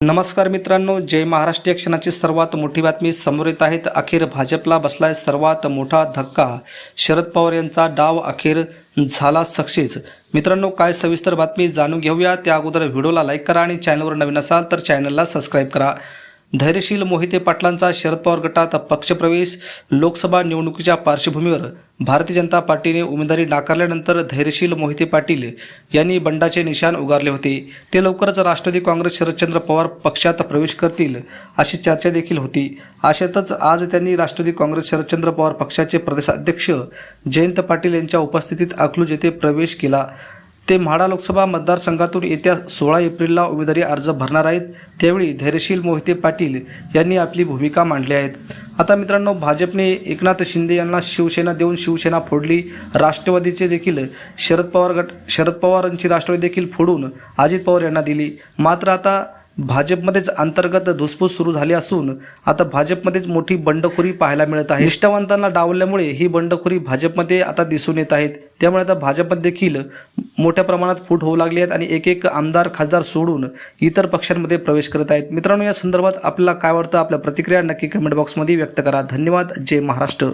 नमस्कार मित्रांनो जय महाराष्ट्र. क्षणाची सर्वात मोठी बातमी समोर येत आहेत अखेर भाजपला बसलाय सर्वात मोठा धक्का. शरद पवार यांचा डाव अखेर झाला सक्सेस. मित्रांनो काय सविस्तर बातमी जाणून घेऊया. त्या अगोदर व्हिडिओला लाईक करा आणि चॅनलवर नवीन असाल तर चॅनलला सबस्क्राईब करा. धैर्यशील मोहिते पाटलांचा शरद पवार गटात पक्षप्रवेश. लोकसभा निवडणुकीच्या पार्श्वभूमीवर भारतीय जनता पार्टीने उमेदवारी नाकारल्यानंतर धैर्यशील मोहिते पाटील यांनी बंडाचे निशाण उगारले होते. ते लवकरच राष्ट्रवादी काँग्रेस शरदचंद्र पवार पक्षात प्रवेश करतील अशी चर्चा देखील होती. अशातच आज त्यांनी राष्ट्रवादी काँग्रेस शरदचंद्र पवार पक्षाचे प्रदेशाध्यक्ष जयंत पाटील यांच्या उपस्थितीत अकलूज येथे प्रवेश केला. ते म्हाडा लोकसभा मतदारसंघातून येत्या सोळा एप्रिलला उमेदवारी अर्ज भरणार आहेत. त्यावेळी धैर्यशील मोहिते पाटील यांनी आपली भूमिका मांडली आहेत. आता मित्रांनो भाजपने एकनाथ शिंदे यांना शिवसेना देऊन शिवसेना फोडली. राष्ट्रवादीचे देखील शरद पवार गट शरद पवारांची राष्ट्रवादी देखील फोडून अजित पवार यांना दिली. मात्र आता भाजपमध्येच अंतर्गत धुसफूस सुरू झाली असून आता भाजपमध्येच मोठी बंडखोरी पाहायला मिळत आहे. निष्ठावंतांना डावल्यामुळे ही बंडखोरी भाजपमध्ये आता दिसून येत आहेत. त्यामुळे आता भाजपमध्ये देखील मोठ्या प्रमाणात फूट होऊ लागली आहेत आणि एक एक आमदार खासदार सोडून इतर पक्षांमध्ये प्रवेश करत आहेत. मित्रांनो या संदर्भात आपल्याला काय वाटतं? आपल्या प्रतिक्रिया नक्की कमेंट बॉक्समध्ये व्यक्त करा. धन्यवाद. जय महाराष्ट्र.